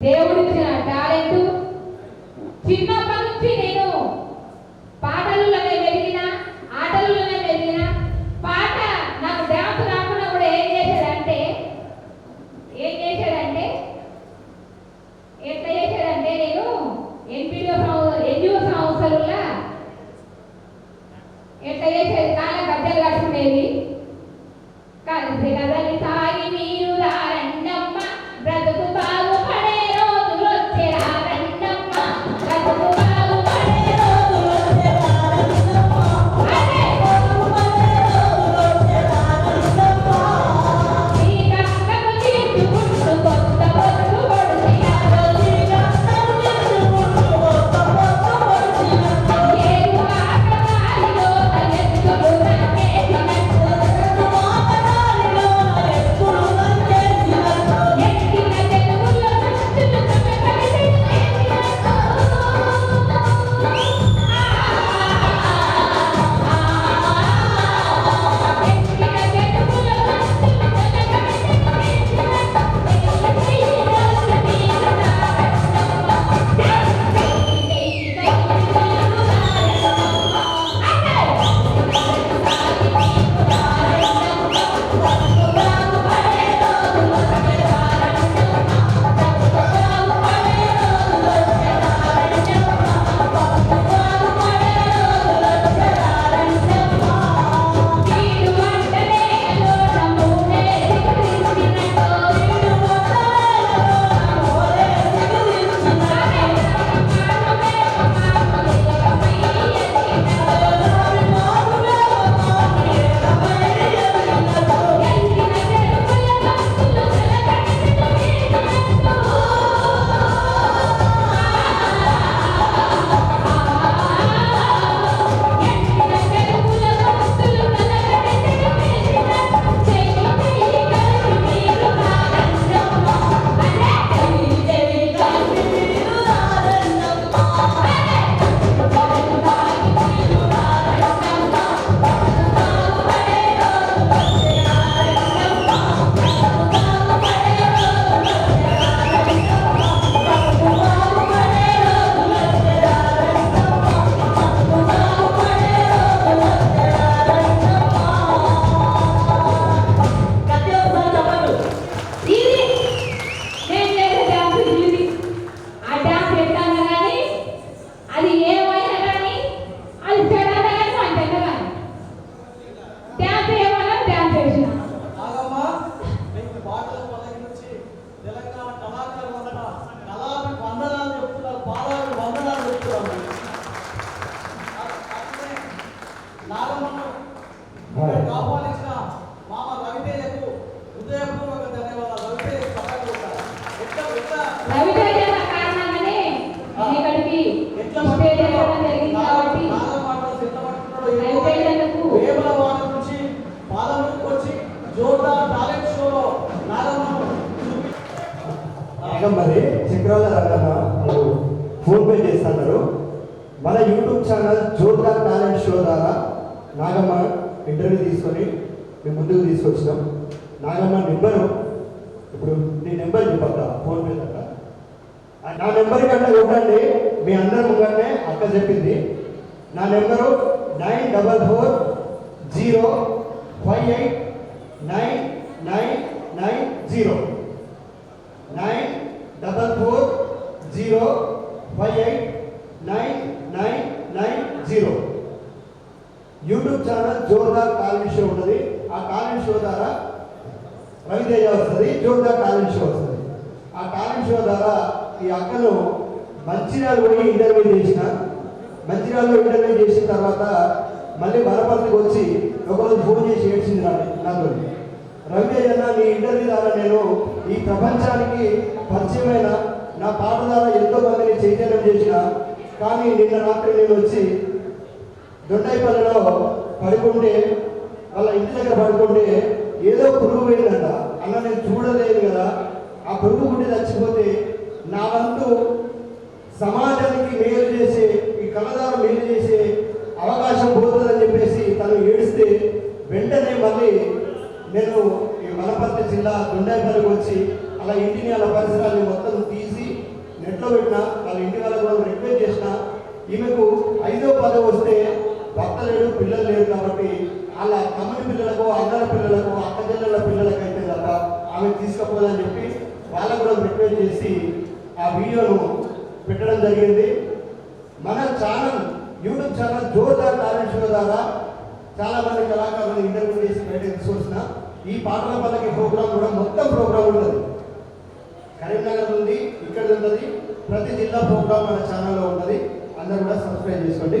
దేవుడిచ్చిన టాలెంట్ చిన్నప్పటి మామ రవితేజకు హృదయపూర్వక ధన్యవాదాలు. రవితేజ. ఎట్లా ఎట్లా? రవితేజ కారణంగానే ఇక్కడికి స్టేజ్ జరిగింది కాబట్టి నుంచి వచ్చి టాలెంట్ షోలో మరి చక్రాల రంగమ్మ వాళ్ళు ఫోన్ పే చేస్తున్నారు. మన YouTube channel Jordar talent show ద్వారా నాగమ్మ ఇంటర్వ్యూ తీసుకొని మేము ముందుకు తీసుకొచ్చినాం. నాగమ్మ నెంబరు. ఇప్పుడు నీ నెంబర్ చెప్పద్దా? ఫోన్ పే నా నెంబర్ కంటే కొట్టండి మీ అందరి ముంగనే అక్క చెప్పింది. నా number nine double four zero five eight nine nine nine zero. Nine double four zero five eight nine nine nine zero. YouTube channel Jordar colony show ఉంటుంది. ఆ కాలనీ షో ద్వారా రవితేజ వస్తుంది జోర్దార్ కాలనీ షో వస్తుంది. ఆ కాలనీ షో ద్వారా ఈ అక్కను మంచిర్యాల పోయి ఇంటర్వ్యూ చేసిన. మంచిర్యాలలో ఇంటర్వ్యూ చేసిన తర్వాత మళ్ళీ వనపర్తికి వచ్చి ఒకరోజు ఫోన్ చేసి ఏడ్చింది రాని నాతో రవితేజ అన్న నీ ఇంటర్వ్యూ ద్వారా నేను ఈ ప్రపంచానికి పరిచయమైన నా పాట ద్వారా ఎంతో మందిని చైతన్యం చేసిన. కానీ నిన్న రాత్రి నేను వచ్చి దొడ్డైపల్లిలో పడుకుంటే వాళ్ళ ఇంటి దగ్గర పడుకుంటే ఏదో పురుగు పోయిందంట అన్న నేను చూడలేదు కదా. ఆ పురుగు పుట్టి చచ్చిపోతే నా వంతు సమాజానికి మేలు చేసే ఆమె తీసుకుపోదని చెప్పి వాళ్ళకు కూడా ప్రిపేర్ చేసి ఆ వీడియోను పెట్టడం జరిగింది. మన channel YouTube channel Jordar talent show ద్వారా చాలా మంది కళాకారులను ఇంటర్వ్యూ చేసి బయటకు తీసుకొచ్చిన ఈ పాటల పల్లకి ప్రోగ్రామ్ కూడా మొత్తం ప్రోగ్రామ్ ఉంటుంది కరీంనగర్ ఉంది ఇక్కడ ఉంటుంది ప్రతి జిల్లా ప్రోగ్రామ్ మన ఛానల్లో ఉంటుంది అందరూ కూడా సబ్స్క్రైబ్ చేసుకోండి.